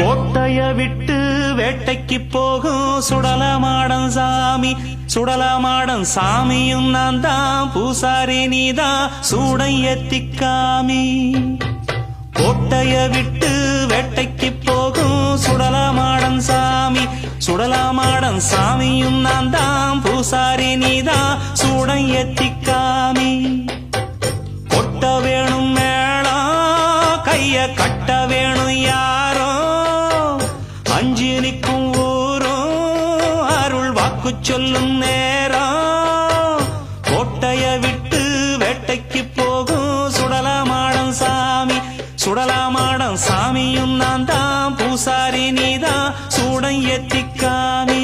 கோட்டைய விட்டு வேட்டைக்கு போகும் சுடலமாடன் சாமி சுடலமாடன் சாமியும் நான் தான் பூசாரி நீதான் சூடை ஏத்திக்காமி கோட்டைய விட்டு வேட்டைக்கு போகும் சுடலமாடன் சாமி சுடலமாடன் சாமியும் நான் தான் பூசாரி நீதான் சூடை ஏத்திக்காமி கொட்ட வேணும் மேளம் கைய கட்ட வேணும் யா அஞ்சு நிற்கும் ஊரும் அருள் வாக்கு சொல்லும் நேரம். கோட்டைய விட்டு வேட்டைக்கு போகும் சுடலமாடம் சாமி. சுடலமாடம் சாமியும் நான் தான் பூசாரி நீதான். சூடம் எத்திக்காமி